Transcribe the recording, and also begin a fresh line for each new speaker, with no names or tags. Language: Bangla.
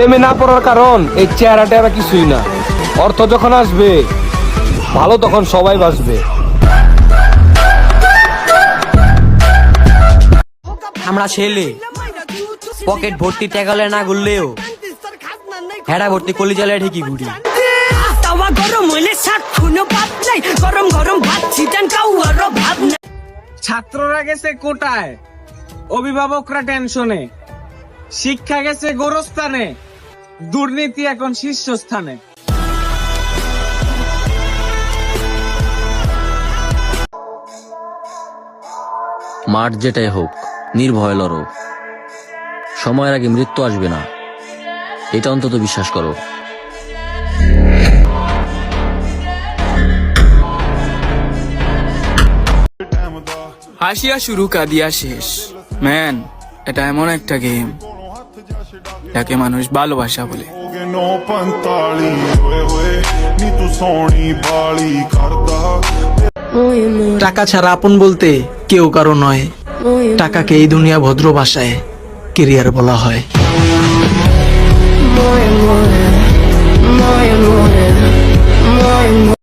প্রেমে না পড়ার কারণ এই চেহারা টেহারা কিছুই না। অর্থ যখন আসবে ভালো তখন সবাই বাসবে
আমরা ছেলে পকেট ভর্তি টাকালে না গুললেও হেডা ভর্তি কলি চালে ঠিকই ঘুরি।
তাওয়া গরম হইলে সাত খুনো ভাত নাই গরম গরম ভাত ছিটান কাউয়ারও ভাব নাই।
ছাত্ররা গেছে কোটায় অভিভাবকরা টেনশনে শিক্ষা গেছে গোরস্থানে দুর্নীতি এখন শীর্ষস্থানে।
মাঠ যেটাই হোক নির্ভয় লড়ো। সময়ের আগে মৃত্যু আসবে না। এটা অন্তত বিশ্বাস করো।
হাসিয়া শুরু কাঁদিয়া শেষ। ম্যান এটা এমন একটা গেম। যাকে মানুষ ভালোবাসা বলে।
টাকা ছাড়া আপন বলতে কেউ কারও নয়। টাকাকে এই দুনিয়া ভদ্র ভাষায় কেরিয়ার বলা হয়।